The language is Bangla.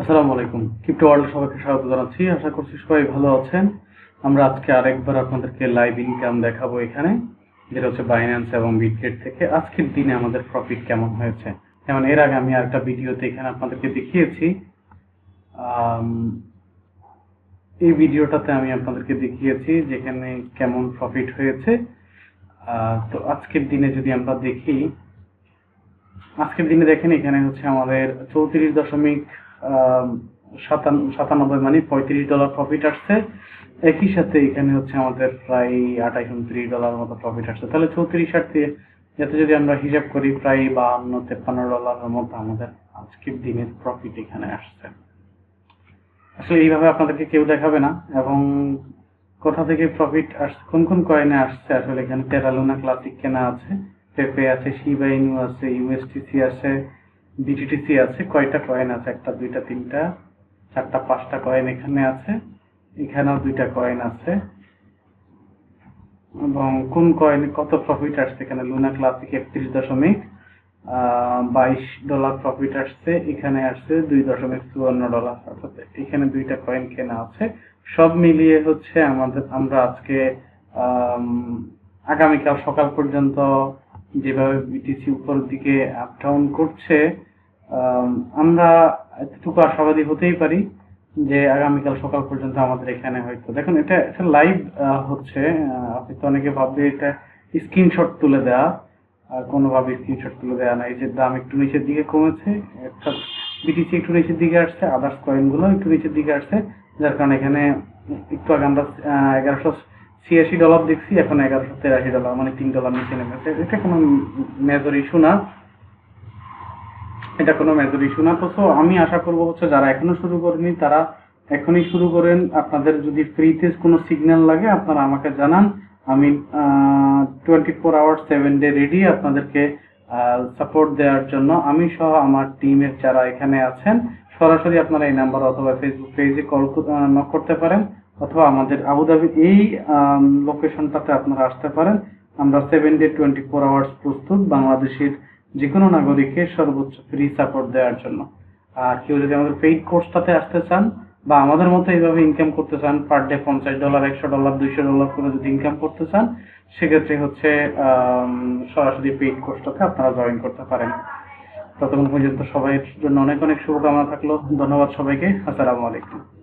আসসালামু আলাইকুম। ক্রিপ্টো ওয়ার্ল্ড সবাইকে স্বাগত জানাচ্ছি। আশা করছি সবাই ভালো আছেন। আমরা আজকে আরেকবার আপনাদেরকে লাইভ ইনকাম দেখাবো এখানে, যেটা হচ্ছে বাইন্যান্স এবং বিটগেট থেকে। আজকের দিনে আমাদের প্রফিট কেমন হয়েছে? যেমন এর আগে আমি আরেকটা ভিডিওতে এখানে আপনাদেরকে দেখিয়েছি। এই ভিডিওটাতে আমি আপনাদেরকে দেখিয়েছি যেখানে কেমন প্রফিট হয়েছে। তো আজকের দিনে যদি আমরা দেখি, আজকের দিনে দেখেন এখানে হচ্ছে আমাদের চৌত্রিশ দশমিক সাতানব্বই মানে পঁয়ত্রিশ ডলার প্রফিট আসছে। একই সাথে এখানে হচ্ছে আমাদের প্রায় আঠাশ, উনত্রিশ ডলার মতো প্রফিট আসছে। তাহলে চৌত্রিশ আর তে- যাতে যদি আমরা হিসাব করি প্রায় বাহান্ন, তেপ্পান্ন ডলারের মতো আমাদের আজকের দিনের প্রফিট এখানে আসছে। আসলে এইভাবে আপনাদেরকে কেউ দেখাবে না এবং কোথা থেকে প্রফিট আসছে কোন কোন কয়েনে আসছে? আসলে এখানে টেরালুনা ক্লাসিক কেনা আছে পেপে আছে শিবা ইনু আছে ইউএসটিসি আছে বিটিটিসি আছে, কয়টা কয়েন আছে? একটা, দুইটা, তিনটা, চারটা, পাঁচটা কয়েন এখানে আছে, এখানেও দুইটা কয়েন আছে। এবং কোন কয়েনে কত প্রফিট আসছে এখানে? লুনা ক্লাসিক একত্রিশ দশমিক বাইশ ডলার প্রফিট আসছে, এখানে আসছে দুই দশমিক চুয়ান্ন ডলার অর্থাৎ এখানে দুইটা কয়েন কেনা আছে। সব মিলিয়ে হচ্ছে আমাদের, আমরা আজকে আগামীকাল সকাল পর্যন্ত যেভাবে বিটিসি উপরের দিকে আপ ডাউন করছে আমরা এতটুকু আশাবাদী হতেই পারি যে আগামীকাল সকাল পর্যন্ত আমাদের এখানে হয়তো দেখুন, এটা এটা লাইভ হচ্ছে। আপনি তো অনেকে ভাববে এটা স্ক্রিনশট তুলে দেওয়া আর কোনোভাবে স্ক্রিনশট তুলে দেওয়া না। এই যে দাম একটু নিচের দিকে কমেছে, একটা বিটিসি একটু নিচের দিকে আসছে আদার্স কয়েনগুলো একটু নিচের দিকে আসছে, যার কারণে এখানে একটু আগে আমরা এগারোশো ছিয়াশি ডলার দেখছি, এখন এগারোশো তেরাশি ডলার মানে তিন ডলার নিচে নেমেছে। এটা কোনো মেজর ইস্যু না। এটা কোনো মেজর ইস্যু না। তো, so আমি আশা করব হচ্ছে যারা এখনও শুরু করেনি, তারা এখনই শুরু করেন। আপনাদের যদি ফ্রিতে কোনো সিগন্যাল লাগে, আপনারা আমাকে জানান। আমি twenty four hour seven day ready আপনাদেরকে সাপোর্ট দেওয়ার জন্য। আমি সহ আমার টিমের যারা এখানে আছেন, সরাসরি আপনারা এই নাম্বার অথবা ফেসবুক পেজে কল নক করতে পারেন। অথবা আমাদের আবুধাবি, এই লোকেশনটাতে আপনারা আসতে পারেন। আমরা seven day twenty four hours প্রস্তুত। বাংলাদেশের যে কোনো নাগরিকের সর্বোচ্চ ফ্রি সাপোর্ট দেওয়ার জন্য। আর কেউ যদি আমাদের পেইড কোর্সটাতে আসতে চান বা আমাদের মতো এইভাবে ইনকাম করতে চান পার ডে পঞ্চাশ ডলার একশো ডলার দুইশো ডলার করে যদি ইনকাম করতে চান, সেক্ষেত্রে হচ্ছে সরাসরি পেইড কোর্সটাতে আপনারা জয়েন করতে পারেন। ততক্ষণ পর্যন্ত সবাই জন্য অনেক অনেক শুভকামনা থাকল। ধন্যবাদ সবাইকে। আসসালামু আলাইকুম।